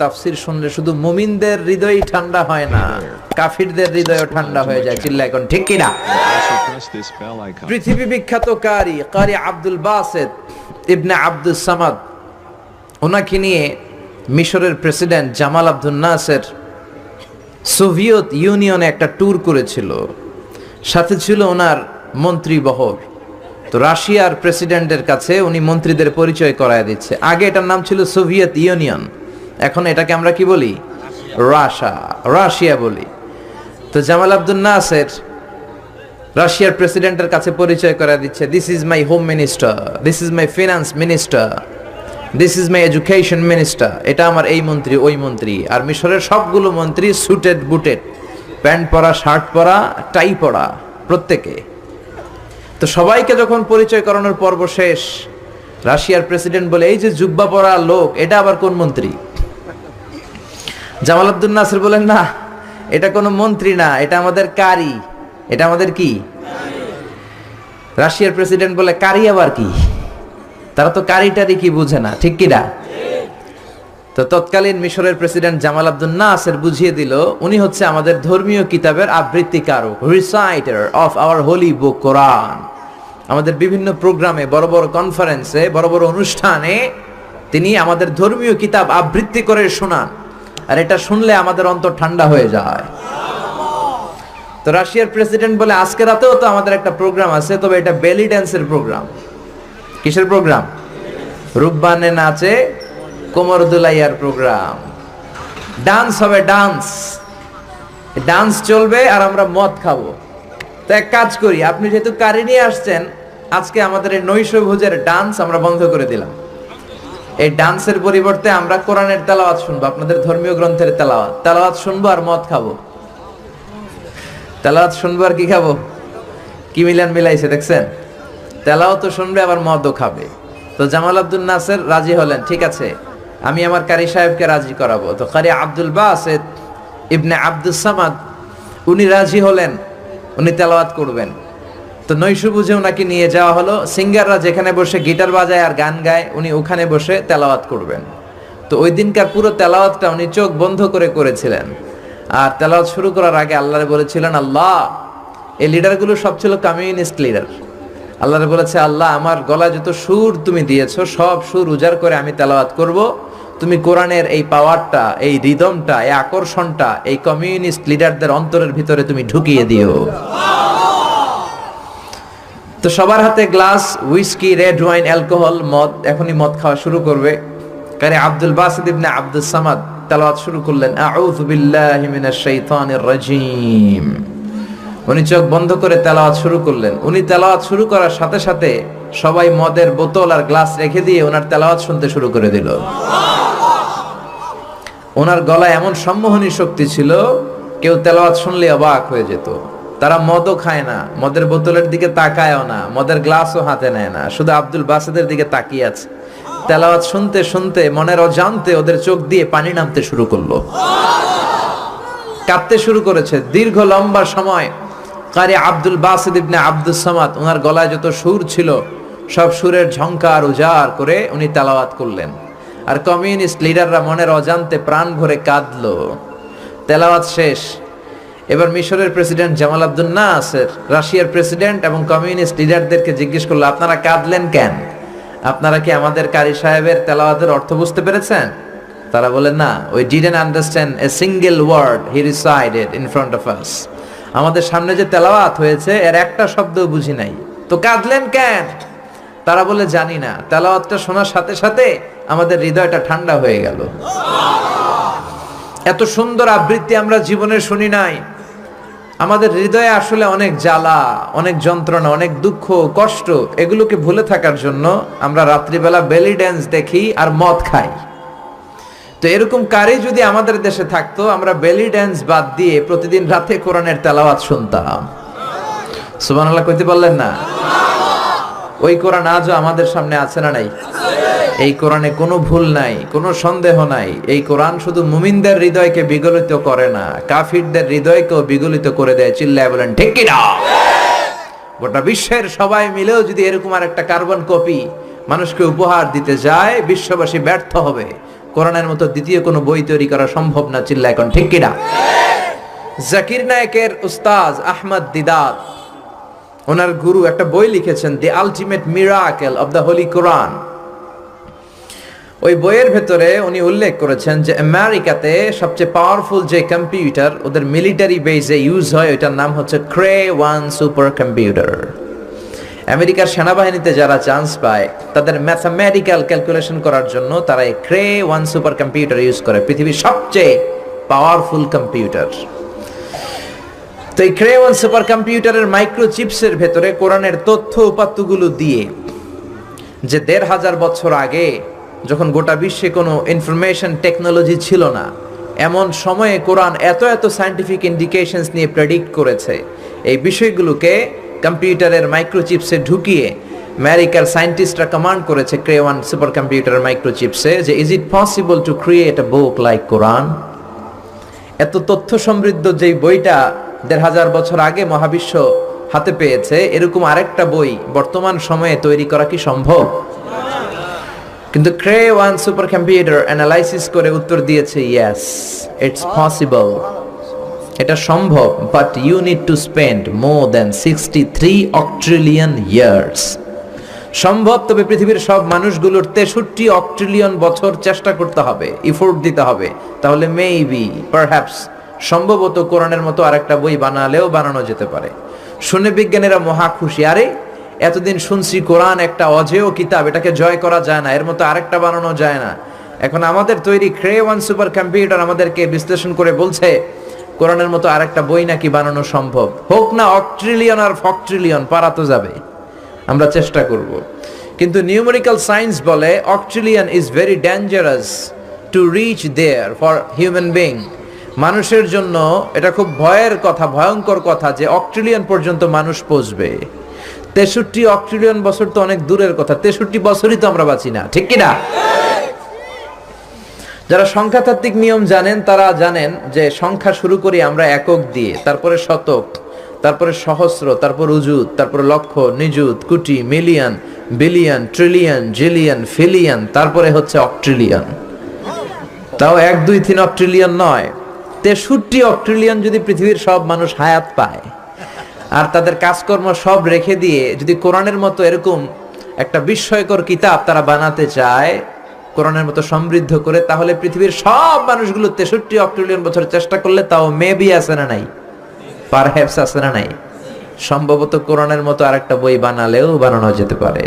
তাফসির শুনলে শুধু মুমিনদের হৃদয়ই ঠান্ডা হয় না, কাফিরদের হৃদয়ও ঠান্ডা হয়ে যায় চিল্লা এখন ঠিক কিনা. পৃথিবী বিখ্যাত কারি কারি আব্দুল বাসেদ ইবনে আব্দুল সামাদ, ওনাকে নিয়ে মিশরের president Jamal Abdul Nasser Soviet ইউনিয়নে একটা ট্যুর করেছিল। সাথে ছিল ওনার মন্ত্রী বহর তো রাশিয়ার প্রেসিডেন্টের কাছে উনি মন্ত্রীদের পরিচয় করায় দিচ্ছে। আগে এটার নাম ছিল সোভিয়েত ইউনিয়ন। এখন এটাকে আমরা কি বলি? রাশা, রাশিয়া বলি। তো জামাল আব্দুল নাসের রাশিয়ার প্রেসিডেন্টের কাছে পরিচয় করা দিচ্ছে this is my home minister this is my finance minister this is my education minister এটা আমার এই মন্ত্রী, ওই মন্ত্রী। আর মিশরের সবগুলো মন্ত্রী সুটেড বুটেড প্যান্ট পরা, শার্ট পরা, টাই পরা, প্রত্যেকে। তো সবাইকে যখন পরিচয় করানোর পর্ব শেষ, রাশিয়ার প্রেসিডেন্ট বলে, এই যে জুব্বা পরা লোক, এটা আবার কোন মন্ত্রী? জামাল আব্দুল নাসির বলেন, না, এটা কোনো মন্ত্রী না, এটা আমাদের কারি। এটা আমাদের কি? রাশিয়ার প্রেসিডেন্ট বলে, কারি আবার কি? তারা তো কারি টারি কি বুঝে না, ঠিক কিনা? তো তৎকালীন মিশরের প্রেসিডেন্ট জামাল আব্দুল নাসের বুঝিয়ে দিল, উনি হচ্ছে আমাদের ধর্মীয় কিতাবের আবৃত্তিকারক reciter of our holy book Quran আমাদের বিভিন্ন প্রোগ্রামে, বড় বড় কনফারেন্সে বড় বড় অনুষ্ঠানে তিনি আমাদের ধর্মীয় কিতাব আবৃত্তি করে শোনান। আর এটা শুনলে আমাদের অন্তর ঠান্ডা হয়ে যায়। তো রাশিয়ার প্রেসিডেন্ট বলে, আজকে রাতেও তো আমাদের একটা প্রোগ্রাম আছে, তবে এটা বেলি ড্যান্সের প্রোগ্রাম। কিসের প্রোগ্রাম? রূপবানে নাচে কোমর দুলাইয়ার প্রোগ্রাম। ডান্স হবে ডান্স। ডান্স চলবে আর আমরা মদ খাব। তো এক কাজ করি, আপনি যেহেতু কারি নিয়ে আসছেন, আজকে আমাদের এই নৈশ ভোজের ডান্স আমরা বন্ধ করে দিলাম। এই ডান্সের পরিবর্তে আমরা কোরআনের তেলাওয়াত শুনব, আপনাদের ধর্মীয় গ্রন্থের তেলাওয়াত। তেলাওয়াত শুনব আর মদ খাব। তেলাওয়াত শুনব আর কি খাব? কি মিলান মিলাইছে দেখছেন? তেলাও তো শুনবে, আবার মদও খাবে। তো জামাল আব্দুল নাসের রাজি হলেন, ঠিক আছে। আমি আমার কারি সাহেবকে রাজি করাবো। তো কারি আব্দুল বাসেদ ইবনে আব্দুল সামাদ, উনি রাজি হলেন, উনি তেলাওয়াত করবেন। তো নৈশু বুঝে ওনাকে নিয়ে যাওয়া হলো। সিঙ্গাররা যেখানে বসে গিটার বাজায় আর গান গায়, উনি ওখানে বসে তেলাওয়াত করবেন। তো ওই দিনকার পুরো তেলাওয়াতটা উনি চোখ বন্ধ করে করেছিলেন। আর তেলাওয়াত শুরু করার আগে আল্লাহরে বলেছিলেন, আল্লাহ, এই লিডারগুলো সব ছিল কমিউনিস্ট লিডার আল্লাহরে বলেছে, আল্লাহ, আমার গলায় যত সুর তুমি দিয়েছ, সব সুর উজাড় করে আমি তেলাওয়াত করব। তুমি কোরআনের এই পাওয়ারটা এই রিদমটা এই আকর্ষণটা, এই কমিউনিস্ট লিডারদের অন্তরের ভিতরে তুমি ঢুকিয়ে দিও। তো সবার হাতে glass whisky red wine alcohol মদ, এখনই মদ খাওয়া শুরু করবে। কারে আব্দুল বাসিদ ইবনে আব্দুল সামাদ তেলাওয়াত শুরু করলেন, আউযু বিল্লাহি মিনাশ শাইতানির রাজিম। উনি চোখ বন্ধ করে তেলাওয়াত শুরু করলেন। উনি তেলাওয়াত শুরু করার সাথে সাথে সবাই মদের বোতল আর গ্লাস রেখে দিয়ে ওনার তেলাওয়াত শুনতে শুরু করে দিল। ওনার গলায় এমন সম্মোহনী শক্তি ছিল, কেউ তেলাওয়াত শুনলে অবাক হয়ে যেত। তারা মদও খায় না, মদের বোতলের দিকে তাকায়ও না, মদের গ্লাসও হাতে নেয় না, শুধু আব্দুল বাসেদের দিকে তাকিয়ে আছে। তেলাওয়াত শুনতে শুনতে, মনের অজান্তে ওদের চোখ দিয়ে পানি নামতে শুরু করল। কাঁদতে শুরু করেছে। দীর্ঘ লম্বা সময় কারি আব্দুল বাসিদ ইবনে আব্দুল সামাদ ওনার গলায় যত সুর ছিল, সব সুরের ঝংকার উজাড় করে উনি তেলাওয়াত করলেন। আর কমিউনিস্ট লিডাররা মনের অজান্তে প্রাণ ভরে কাঁদলো। তেলাওয়াত শেষ। এবার মিশরের প্রেসিডেন্ট জামাল আব্দুল নাসের, রাশিয়ার প্রেসিডেন্ট এবং কমিউনিস্ট লিডারদেরকে জিজ্ঞেস করল, আপনারা কাঁদলেন কেন? আপনারা কি আমাদের কারি সাহেবের তেলাওয়াতের অর্থ বুঝতে পেরেছেন? তারা বলেন না ওই didn't understand a single word he resided in front of us আমাদের সামনে যে তেলাওয়াত হয়েছে, এর একটা শব্দ বুঝি নাই। তো কাঁদলেন কেন? তারা বলে জানি না, তেলাওয়াতটা শোনার সাথে সাথে আমাদের হৃদয়টা ঠান্ডা হয়ে গেল। এত সুন্দর আবৃত্তি আমরা জীবনে শুনি নাই। আমাদের হৃদয়ে আসলে অনেক জ্বালা, অনেক যন্ত্রণা, অনেক দুঃখ, কষ্ট, এগুলোকে ভুলে থাকার জন্য আমরা রাত্রিবেলা বেলি ড্যান্স দেখি আর মদ খাই। তো এরকম কারি যদি আমাদের দেশে থাকতো, আমরা বেলি ড্যান্স বাদ দিয়ে প্রতিদিন রাতে কোরআনের তেলাওয়াত শুনতাম। সুবহানাল্লাহ কইতে পারলেন না? ওই কোরআন আজও আমাদের সামনে আছে না নাই? এই কোরআনে কোনো ভুল নাই, কোনো সন্দেহ নাই। এই কোরআন শুধু মুমিনদের হৃদয়কে বিগলিত করে না, কাফিরদের হৃদয়কেও বিগলিত করে দেয়। চিল্লায় বলেন, ঠিক কি না গোটা বিশ্বের সবাই মিলেও যদি এরকম আর একটা কার্বন কপি মানুষকে উপহার দিতে যায়, বিশ্ববাসী ব্যর্থ হবে। কোরআনের মতো দ্বিতীয় কোনো বই তৈরি করা সম্ভব না চিল্লা এখন ঠিক কিনা? জাকির নায়কের উস্তাজ আহমদ দিদাত ওনার গুরু একটা বই লিখেছেন the ultimate miracle of the holy Quran ওই বইয়ের ভেতরে উনি উল্লেখ করেছেন যে, আমেরিকাতে সবচেয়ে পাওয়ারফুল যে কম্পিউটার ওদের মিলিটারি বেসে ইউজ হয়, ওইটার নাম হচ্ছে ক্রে ওয়ান সুপার কম্পিউটার আমেরিকার সেনাবাহিনীতে যারা চান্স পায়, তাদের ম্যাথামেটিক্যাল ক্যালকুলেশন করার জন্য তারা এই Cray one super computer use করে, পৃথিবীর সবচেয়ে পাওয়ারফুল কম্পিউটার তো এই ক্রে ওয়ান সুপার কম্পিউটারের মাইক্রো চিপসের ভেতরে কোরআনের তথ্য উপাত্তগুলো দিয়ে যে দেড় হাজার বছর আগে যখন গোটা বিশ্বে কোনো ইনফরমেশন টেকনোলজি ছিল না, এমন সময়ে কোরআন এত এত সায়েন্টিফিক ইন্ডিকেশনস নিয়ে প্রেডিক্ট করেছে, এই বিষয়গুলোকে কম্পিউটারের মাইক্রোচিপসে ঢুকিয়ে আমেরিকার সায়েন্টিস্টরা কমান্ড করেছে ক্রেওয়ান সুপার কম্পিউটার মাইক্রোচিপসে যে is it possible to create a book like Quran এত তথ্য সমৃদ্ধ যেই বইটা দেড় হাজার বছর আগে মহাবিশ্ব হাতে পেয়েছে, এরকম আরেকটা বই বর্তমান সময়ে তৈরি করা কি সম্ভব? কিন্তু Cray one super computer analysis করে উত্তর দিয়েছে ইয়াস ইটস পসিবল এটা সম্ভব but you need to spend more than sixty three octillion years সম্ভব, তবে পৃথিবীর সব মানুষগুলোর তেষট্টি অক্ট্রিলিয়ন বছর চেষ্টা করতে হবে ইফোর্ট দিতে হবে। তাহলে মেবি পারহ্যাপস সম্ভবত কোরআনের মতো আরেকটা বই বানালেও বানানো যেতে পারে। শুনে বিজ্ঞানীরা মহা খুশি। আরে, এতদিন শুনছি কোরআন একটা অজেয় কিতাব, এটাকে জয় করা যায় না, এর মতো আরেকটা বানানো যায় না। এখন আমাদের তৈরি ক্রে ওয়ান সুপার কম্পিউটার আমাদেরকে বিশ্লেষণ করে বলছে, কোরআনের মতো আরেকটা বই নাকি বানানো সম্ভব। হোক না, অক্ট্রিলিয়ন আর ফক্ট্রিলিয়ন, পারা তো যাবে। আমরা চেষ্টা করব। কিন্তু নিউমেরিক্যাল সায়েন্স বলে, octillion is very dangerous to reach there for human being. মানুষের জন্য এটা খুব ভয়ের কথা, ভয়ঙ্কর কথা যে অক্ট্রিলিয়ন পর্যন্ত মানুষ পৌঁছবে। তেষট্টি অক্ট্রিলিয়ন বছর তো অনেক দূরের কথা, তেষট্টি বছরই তো আমরা বাঁচি না, ঠিক কিনা? যারা সংখ্যাতাত্ত্বিক নিয়ম জানেন, তারা জানেন যে সংখ্যা শুরু করি আমরা একক দিয়ে, তারপরে শতক, তারপরে সহস্র, তারপর উজুত, তারপরে লক্ষ, নিযুত, কুটি, মিলিয়ন, বিলিয়ন, ট্রিলিয়ন, জিলিয়ন, ফিলিয়ন, তারপরে হচ্ছে অক্ট্রিলিয়ন তাও এক, দুই, তিন অক্ট্রিলিয়ন নয়। তেষট্টি অক্ট্রিলিয়ন যদি পৃথিবীর সব মানুষ হায়াত পায়, আর তাদের কাজকর্ম সব রেখে দিয়ে যদি কোরআনের মতো এরকম একটা বিস্ময়কর কিতাব তারা বানাতে চায়, কোরআনের মতো সমৃদ্ধ করে, তাহলে পৃথিবীর সব মানুষগুলো তেষট্টি অক্ট্রিলিয়ন বছর চেষ্টা করলে তাও মেবি আছে না নাই? পারহ্যাপস আছে না নাই? সম্ভবত কোরআনের মতো আরেকটা বই বানালেও বানানো যেতে পারে।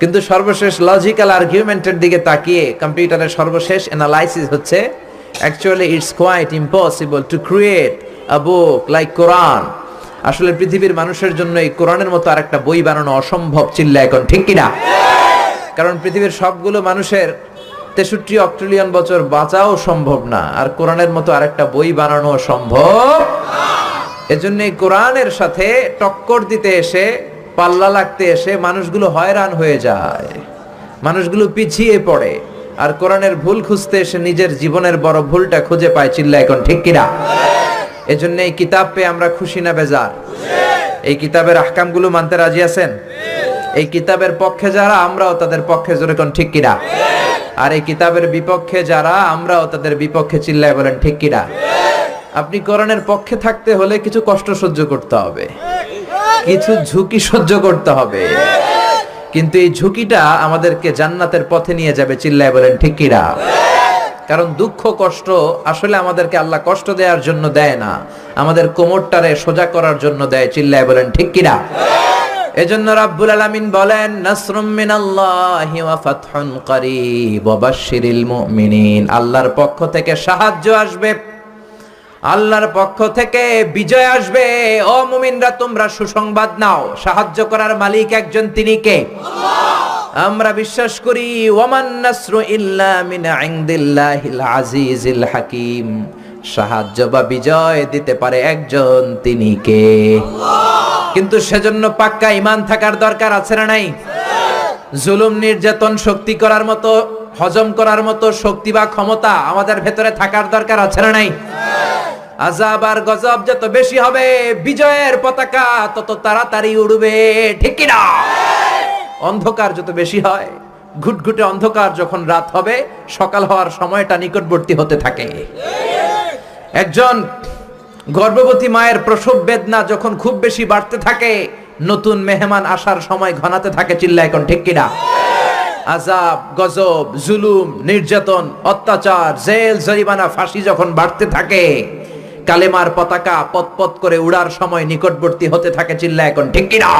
কিন্তু সর্বশেষ লজিক্যাল আর্গুমেন্টের দিকে তাকিয়ে কম্পিউটারের সর্বশেষ অ্যানালাইসিস হচ্ছে actually it's quite impossible to create a book like Quran আসলে পৃথিবীর মানুষের জন্য এই কোরআনের মতো আরেকটা বই বানানো অসম্ভব চিল্লা এখন, ঠিক কিনা? কারণ পৃথিবীর সবগুলো মানুষের তেষট্টি অক্ট্রিলিয়ন বছর বাঁচাও সম্ভব না, আর কোরআনের মতো আরেকটা বই বানানো সম্ভব এজন্য কোরআনের সাথে টক্কর দিতে এসে, পাল্লা লাগতে এসে মানুষগুলো হয়রান হয়ে যায়। মানুষগুলো পিছিয়ে পড়ে। আর কোরআনের ভুল খুঁজতে এসে নিজের জীবনের বড় ভুলটা খুঁজে পায় চিল্লা এখন ঠিক কিনা? এজন্য এই কিতাব পেয়ে আমরা খুশি না বেজার। এই কিতাবের আহকামগুলো মানতে রাজি আছেন? এই কিতাবের পক্ষে যারা, আমরাও তাদের পক্ষে, জোরে কোন, ঠিক কিনা? আর এই কিতাবের বিপক্ষে যারা, আমরাও তাদের বিপক্ষে চিল্লায় বলেন, ঠিক কিনা? আপনি কোরআনের পক্ষে থাকতে হলে কিছু কষ্ট সহ্য করতে হবে। কিছু ঝুঁকি সহ্য করতে হবে। কিন্তু এই ঝুঁকিটা আমাদেরকে জান্নাতের পথে নিয়ে যাবে, চিল্লায় বলেন, ঠিক কিনা কারণ দুঃখ, কষ্ট আসলে আমাদেরকে আল্লাহ কষ্ট দেওয়ার জন্য দেয় না। আমাদের কোমরটারে সোজা করার জন্য দেয়, চিল্লায় বলেন, ঠিক কিনা এজন্য রাব্বুল আলামিন বলেন, নাসরুম মিনাল্লাহি ওয়া ফাতহুন করিব, ওয়া মুমিনিন। আল্লাহর পক্ষ থেকে সাহায্য আসবে। আল্লাহর পক্ষ থেকে বিজয় আসবে। ও মুমিনরা তোমরা সুসংবাদ নাও। সাহায্য করার মালিক একজন তিনি কে? আমরা বিশ্বাস করি ওয়ামান নাসরু ইল্লা মিন ইনদিল্লাহিল আজিজিল হাকিম। সাহায্য বা বিজয় দিতে পারে একজন তিনি কে? কিন্তু সেজন্য পাক্কা ইমান থাকার দরকার আছে না নাই? জুলুম নির্যাতন শক্তি করার মতো হজম করার মতো শক্তি বা ক্ষমতা আমাদের ভেতরে থাকার দরকার আছে না নাই? আজাব আর গজব যত বেশি হবে, বিজয়ের পতাকা তত তাড়াতাড়ি উড়বে, ঠিক না? অন্ধকার যত বেশি হয়, ঘুটঘুটে অন্ধকার যখন রাত হবে, সকাল হওয়ার সময়টা নিকটবর্তী হতে থাকে। একজন গর্ভবতী মায়ের প্রসব বেদনা যখন খুব বেশি বাড়তে থাকে, নতুন মেহমান আসার সময় ঘনাতে থাকে চিল্লা এখন ঠিক কিনা আজাব গজব, জুলুম, নির্যাতন, অত্যাচার, জেল, জরিমানা, ফাঁসি যখন বাড়তে থাকে, কালেমার পতাকা পতপত করে উড়ার সময় নিকটবর্তী হতে থাকে চিল্লা এখন, ঠিক কিনা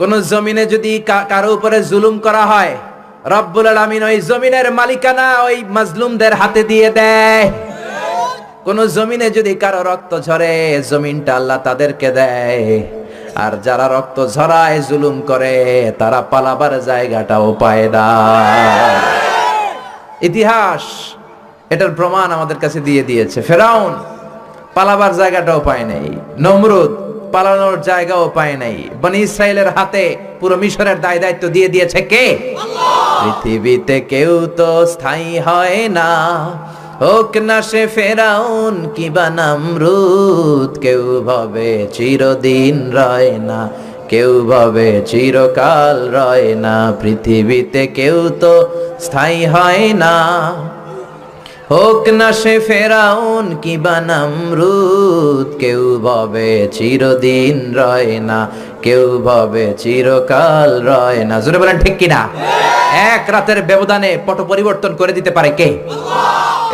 কোন জমিনে যদি কারও উপরে জুলুম করা হয়, রব্বুল আলামিন ওই জমিনের মালিকানা ওই মাজলুমদের হাতে দিয়ে দেয়। কোন জমিনে যদি কারও রক্ত ঝরে, জমিনটা আল্লাহ তাদেরকে দেয়। আর যারা রক্ত ঝরায় জুলুম করে তারা পালাবার জায়গাটাও পায় না। ইতিহাস এটার প্রমাণ আমাদের কাছে দিয়ে দিয়েছে। ফেরাউন পালাবার জায়গাটাও পায় নাই। নমরুদ পালানোর জায়গাও পায় নাই। বনি ইসরায়েলের হাতে পুরো মিশরের দায় দায়িত্ব দিয়ে দিয়েছে কে? পৃথিবীতে কেউ তো স্থায়ী হয় না। হোক না সে ফেরাউন কিবা নামরুদ, কেউ ভাবে চিরদিন রয় না, কেউ ভাবে চিরকাল রয় না, পৃথিবীতে কেউ তো স্থায়ী হয় না। হোক না সে ফেরাউন কি বানামরুদ কেউ ভাবে চিরদিন রয় না, কেউ ভাবে চিরকাল রয় না। জোরে বলেন, ঠিক কিনা? এক রাতের ব্যবধানে পট পরিবর্তন করে দিতে পারে কে?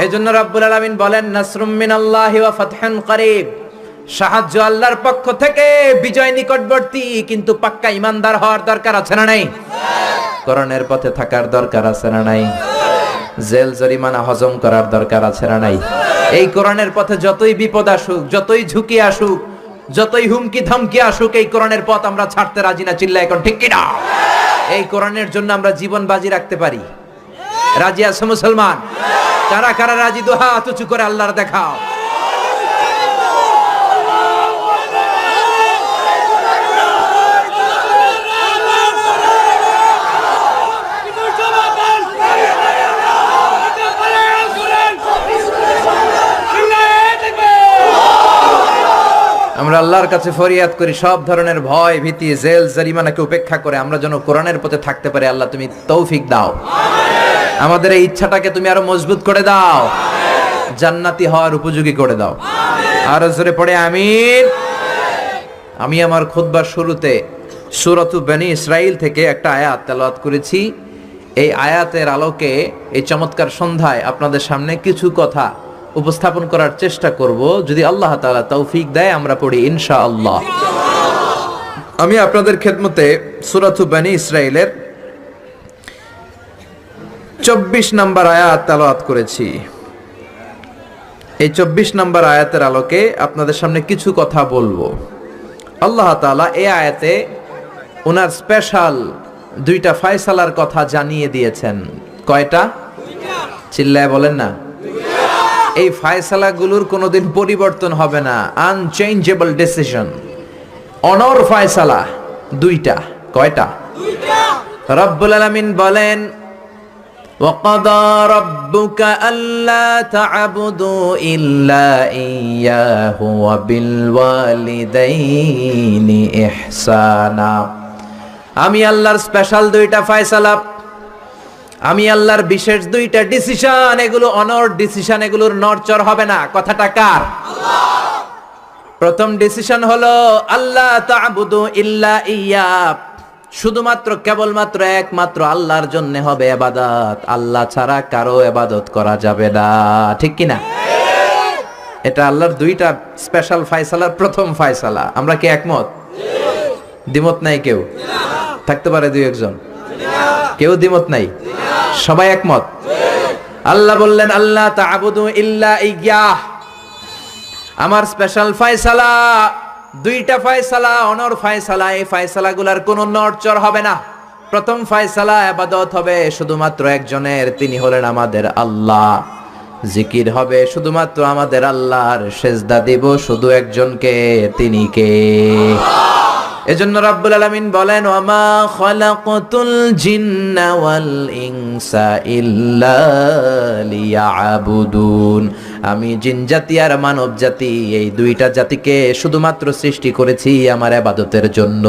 এজন্য রাব্বুল আলামিন বলেন, নাসরুম মিনাল্লাহি ওয়া ফাতহুন করিব। সাহায্য আল্লাহর পক্ষ থেকে বিজয় নিকটবর্তী, কিন্তু পাক্কা ইমানদার হওয়ার দরকার আছে না নাই? করণের পথে থাকার দরকার আছে না নাই? জেল জরিমানা হজম করার দরকার আছে না নাই? এই কোরআনের পথে যতই বিপদ আসুক, যতই ঝুঁকি আসুক, যতই হুমকি ধমকি আসুক, এই কোরআনের পথ আমরা ছাড়তে রাজি না চিল্লা এখন ঠিক কিনা? এই কোরআনের জন্য আমরা জীবন বাজি রাখতে পারি। রাজি আছে মুসলমান? কারা কারা রাজি? দোহা তুচু করে আল্লাহর দেখাও। আমরা আল্লাহর কাছে ফরিয়াদ করি, সব ধরনের ভয়, ভীতি, জেল, জরিমানাকে উপেক্ষা করে আমরা যেন কোরআনের পথে থাকতে পারি। আল্লাহ, তুমি তৌফিক দাও। আমাদের এই ইচ্ছাটাকে তুমি আরও মজবুত করে দাও। জান্নাতি হওয়ার উপযোগী করে দাও। আর জোরে পড়ে, আমিন। আমি আমার খুতবার শুরুতে সুরতু বেনি ইসরাইল থেকে একটা আয়াত তেলাওয়াত করেছি। এই আয়াতের আলোকে এই চমৎকার সন্ধ্যায় আপনাদের সামনে কিছু কথা উপস্থাপন করার চেষ্টা করব। যদি আল্লাহ তাআলা তৌফিক দেয়, আমরা পড়ি ইনশা আল্লাহ আমি আপনাদের খেদমতে সুরাতু বেনি ইসরাইলের চব্বিশ নম্বর আয়াত তেলাওয়াত করেছি। এই চব্বিশ নম্বর আয়াতের আলোকে আপনাদের সামনে কিছু কথা বলব। আল্লাহ তাআলা এই আয়াতে ওনার স্পেশাল দুইটা ফয়সালার কথা জানিয়ে দিয়েছেন। কয়টা? চিল্লায় বলেন না। এই ফায়সালাগুলোর কোনোদিন পরিবর্তন হবে না আনচেঞ্জেবল ডিসিশন অনর ফায়সালা দুইটা কয়টা রব্বুল আলামিন বলেন وقضى ربك ألا تعبدوا إلا إياه وبالوالدين إحسانا আমি আল্লাহর স্পেশাল দুইটা ফয়সালা আমি আল্লাহর বিশেষ দুইটা ডিসিশন এগুলো অনর ডিসিশন এগুলোর নরচর হবে না। কথাটা কার? প্রথম ডিসিশন হলো আল্লাহ তা'বুদু ইল্লা ইয়া শুধুমাত্র, কেবলমাত্র একমাত্র আল্লাহর জন্য হবে এবাদত। আল্লাহ ছাড়া কারও এবাদত করা যাবে না। ঠিক কি না? এটা আল্লাহর দুইটা স্পেশাল ফায়সালার প্রথম ফায়সালা। আমরা কি একমত? দ্বিমত নাই কেউ? থাকতে পারে দুই একজন? কেউ দ্বিমত নাই? সবাই একমত? আল্লাহ বললেন আল্লাহ আমার স্পেশাল ফায়সালা, দুইটা ফায়সালা, অনর ফায়সালা, এই ফায়সালাগুলার কোনো নড়চড় হবে না। প্রথম ফায়সালা আবাদত হবে শুধুমাত্র একজনের, তিনি হলেন আমাদের আল্লাহ। জিকির হবে শুধুমাত্র আমাদের আল্লাহর, সেজদা দিব শুধু একজনকে, তিনি কে? এজন্য রাব্বুল আলামিন বলেন, ওয়ামা খালাকাতুল জিন্না ওয়াল ইনসা ইল্লা লিয়াবুদুন। আমি জিন জাতি আর মানব জাতি, এই দুইটা জাতিকে শুধুমাত্র সৃষ্টি করেছি আমার ইবাদতের জন্য।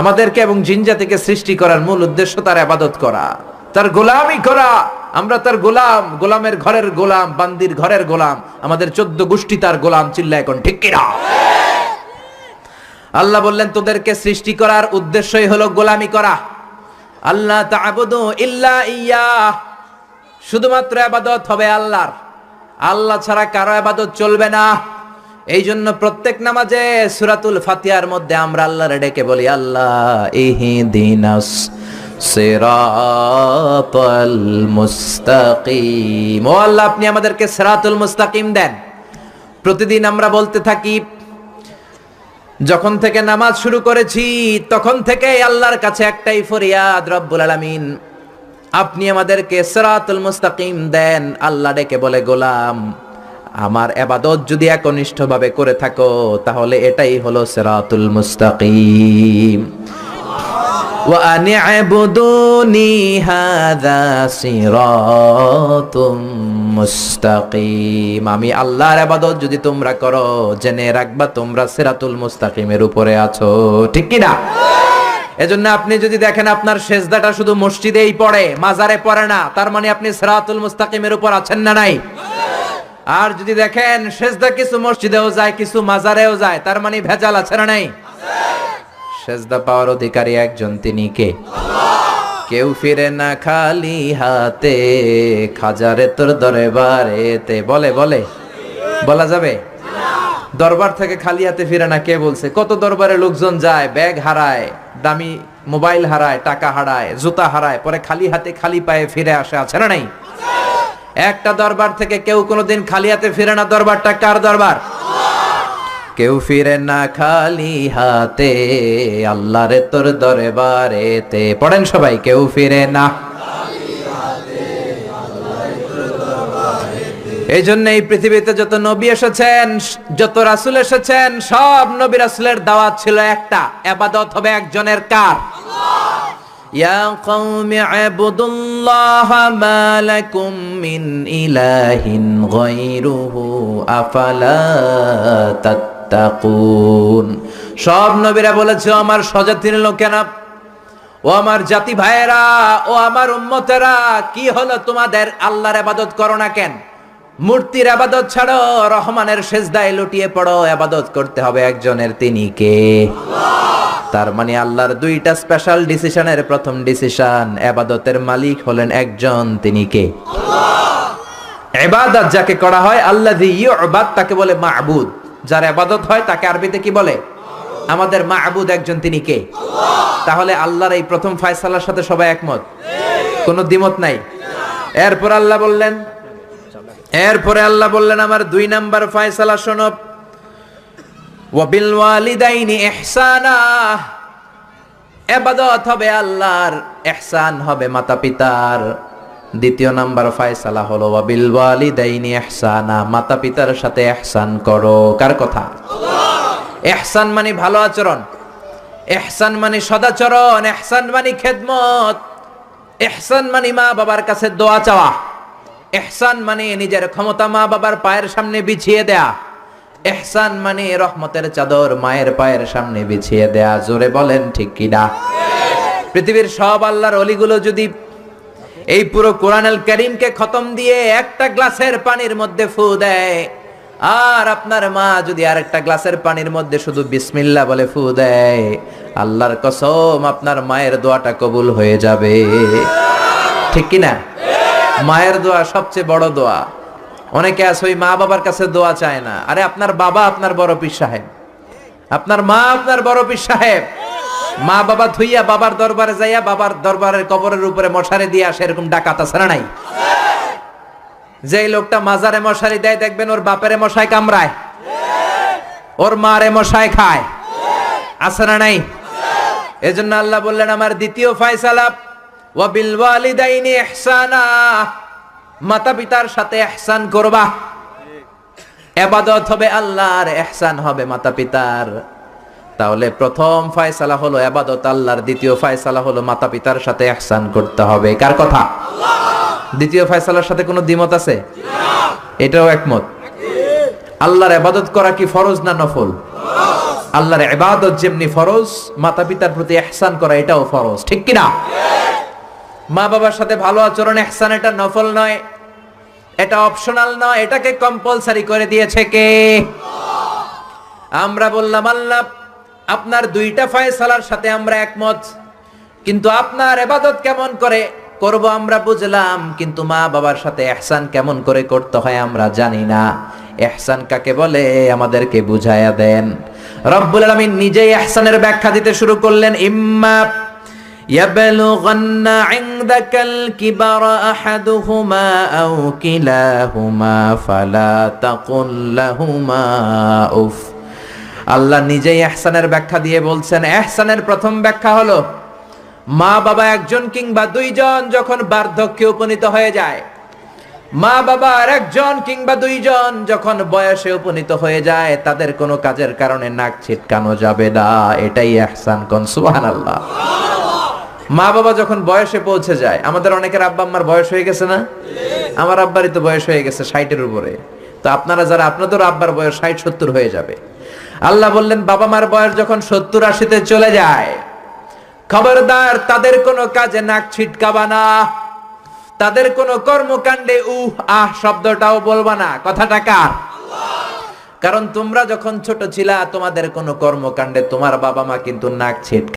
আমাদেরকে এবং জিন জাতিকে সৃষ্টি করার মূল উদ্দেশ্য তার আবাদত করা, তার গোলামি করা। আমরা তার গোলাম, গোলামের ঘরের গোলাম, বান্দির ঘরের গোলাম। আমাদের চোদ্দ গোষ্ঠী তার গোলাম চিল্লা এখন ঠিক কিনা? আল্লাহ বললেন, তোদেরকে সৃষ্টি করার উদ্দেশ্যই হলো গোলামি করা। আল্লাহ ইল্লা ইয়া শুধুমাত্র আবাদত হবে আল্লাহর। আল্লাহ ছাড়া কারও আবাদত চলবে না। এই জন্য প্রত্যেক নামাজে সুরাতুল ফাতিহার মধ্যে আমরা আল্লাহর ডেকে বলি, আল্লাহ মুস্তাকিম। ও আল্লাহ, আপনি আমাদেরকে সিরাতুল মুস্তাকিম দেন। প্রতিদিন আমরা বলতে থাকি যখন থেকে নামাজ শুরু করেছি, তখন থেকে আল্লাহর কাছে একটাই ফরিয়াদ, রব্বুল আলামিন। আপনি আমাদেরকে সিরাতুল মুস্তাকিম দেন, আল্লাহ ডেকে বলে, গোলাম, আমার এবাদত যদি একনিষ্ঠভাবে করে থাকো, তাহলে এটাই হলো সিরাতুল মুস্তাকিম। وأن اعبدوني هذا صراط মুস্তাকিম আমি আল্লাহর ইবাদত যদি তোমরা করো জেনে রাখবা তোমরা সিরাতুল মুস্তাকিমের উপরে আছো ঠিক কি না এজন্য আপনি যদি দেখেন আপনার সেজদাটা শুধু মসজিদেই পড়ে মাজারে পড়ে না তার মানে আপনি সিরাতুল মুস্তাকিমের উপর আছেন না নাই আর যদি দেখেন সেজদা কিছু মসজিদেও যায় কিছু মাজারেও যায় তার মানে ভেজাল আছে না নাই সেজদা পাওয়ার অধিকারী একজন, তিনি কে? কেউ ফিরে না খালি হাতে, খাজারে তোর দরবারেতে। বলে বলে, বলা যাবে? দরবার থেকে খালি হাতে ফিরে না কে বলছে? কত দরবারে লোকজন যায়, ব্যাগ হারায়, দামি মোবাইল হারায়, টাকা হারায়, জুতা হারায়, পরে খালি হাতে খালি পায়ে ফিরে আসে, আছে না নাই? একটা দরবার থেকে কেউ কোনোদিন খালি হাতে ফিরে না, দরবারটা কার দরবার? কেউ ফিরে না খালি হাতে আল্লাহ আল্লাহরে তোর দরবারেতে। পড়েন সবাই, কেউ ফিরে না এই জন্য এই পৃথিবীতে যত নবী এসেছেন, যত রাসুল এসেছেন, সব নবী রাসুলের দাওয়াত ছিল একটা, আবাদত হবে একজনের কার? আফালা তাত্তাকুন সব নবীরা বলেছে, "ও আমার স্বজাতির লোকেরা, ও আমার জাতি ভাইয়েরা, ও আমার উম্মতেরা, কি হলো তোমাদের? আল্লাহর আবাদত করো না কেন? মূর্তির আবাদত ছাড়ো, রহমানের সেজদায় লুটিয়ে পড়ো, আবাদত করতে হবে একজনের, তিনি কে? তার মানে আল্লাহর দুইটা স্পেশাল ডিসিশনের প্রথম ডিসিশন আবাদতের মালিক হলেন একজন, তিনি কে? এবাদত যাকে করা হয় আল্লাহ তাকে বলে মাহবুদ যার আবাদত হয় তাকে আরবিতে কি বলে? আমাদের মাহবুদ একজন তিনি কে? তাহলে আল্লাহর এই প্রথম ফায়সালার সাথে সবাই একমত? কোনো দ্বিমত নাই। এরপর আল্লাহ বললেন, এরপরে আল্লাহ বললেন, আমার দুই নাম্বার ফায়সালা শোনো। ওয়াবিল ওয়ালিদাইনি ইহসানা। এবাদত হবে আল্লাহর, ইহসান হবে মাতা পিতার দ্বিতীয় নাম্বার ফায়সালা হলো ওয়াবিল ওয়ালিদাইনি ইহসানা মাতা পিতার সাথে ইহসান করো। কার কথা? ইহসান মানে ভালো আচরণ। ইহসান মানে সদাচরণ। ইহসান মানে খেদমত। ইহসান মানে মা বাবার কাছে দোয়া চাওয়া। ইহসান মানে নিজের ক্ষমতা মা বাবার পায়ের সামনে বিছিয়ে দেয়া। এহসান মানে রহমতের চাদর মায়ের পায়ের সামনে বিছিয়ে দেয়া। জোরে বলেন ঠিক কিনা? পৃথিবীর সব আল্লাহর অলিগুলো যদি এই পুরো কোরআনুল করিমকে খতম দিয়ে একটা গ্লাসের পানির মধ্যে ফু দেয়। আর আপনার মা যদি আরেকটা গ্লাসের পানির মধ্যে শুধু বিসমিল্লা বলে ফু দেয়, আল্লাহর কসম আপনার মায়ের দোয়াটা কবুল হয়ে যাবে। ঠিক কিনা? মায়ের দোয়া সবচেয়ে বড় দোয়া। অনেকে আছে, ওই মা বাবার কাছে দোয়া চায় না। আরে, আপনার বাবা আপনার বড় পীর সাহেব। আপনার মা আপনার বড় পীর সাহেব। মা বাবা ধুইয়া বাবার দরবারে যাইয়া বাবার দরবারের কবরের উপরে মশারি দিয়ে আসে এরকম ডাকাত আছে নাই? যে লোকটা মাজারে মশারি দেয়, দেখবেন ওর বাপেরে মশাই কামড়ায়। ওর মারে মশাই খায়। আছে না নাই? এজন্য আল্লাহ বললেন, আমার দ্বিতীয় ফায়সালা ওয়াবিল ওয়ালিদাইনি ইহসানা মাতা পিতার সাথে ইহসান করবা। এবাদত হবে আল্লাহর, ইহসান হবে মাতা পিতার তাহলে প্রথম ফায়সালা হলো এবাদত, আল্লাহর দ্বিতীয় ফয়সালা হলো মাতা পিতার সাথে ইহসান করতে হবে। কার কথা? দ্বিতীয় ফয়সালার সাথে কোনো দ্বিমত আছে? এটাও একমত। আল্লাহর এবাদত করা কি ফরজ না নফল? আল্লাহর ইবাদত যেমনি ফরজ মাতা পিতার প্রতি ইহসান করা এটাও ফরজ। ঠিক কি না মা বাবার সাথে ভালো আচরণ, ইহসান এটা নফল নয়, এটা অপশনাল নয়, এটাকে কম্পালসারি করে দিয়েছে কে? আমরা বললাম, আল্লাহ আপনার দুইটা ফয়সালার সাথে আমরা একমত কিন্তু আপনার এবাদত কেমন করে করব আমরা বুঝলাম কিন্তু মা বাবার সাথে এহসান কেমন করে করতে হয় আমরা জানি না এহসান কাকে বলে আমাদেরকে বুঝায়া দেন রব্বুল আলামিন নিজেই এহসানের ব্যাখ্যা দিতে শুরু করলেন ইম্মা يبلغن عندك الكبر أحدهما أو كلاهما فلا تقل لهما أف আল্লাহ নিজেই এহসানের ব্যাখ্যা দিয়ে বলছেন, এহসানের প্রথম ব্যাখ্যা হলো, মা বাবা একজন কিংবা দুইজন যখন বার্ধক্যে উপনীত হয়ে যায়, মা বাবা আর একজন কিংবা দুইজন যখন বয়সে উপনীত হয়ে যায়, তাদের কোনো কাজের কারণে নাক ছিটকানো যাবে না। এটাই এহসান কন? সুবহানাল্লাহ। মা বাবা যখন বয়সে পৌঁছে যায়, আমাদের অনেকের আব্বা আম্মার বয়স হয়ে গেছে না? আমার আব্বারই তো বয়স হয়ে গেছে ষাটের উপরে। তো আপনারা যারা আপনাদের আব্বার বয়স ষাট সত্তর হয়ে যাবে। আল্লাহ বললেন, বাবা মার বয়স যখন সত্তর আশিতে চলে যায়, খবরদার, তাদের কোনো কাজে নাক ছিটকাবা না। তাদের কোনো কর্মকাণ্ডে, উহ, আহ, শব্দটাও বলবা না। কথাটা কার? কারণ তোমরা যখন ছোট ছিলা, তোমাদের কোনো কর্মকাণ্ডে তোমার বাবা মা কিন্তু নাক ছিটকা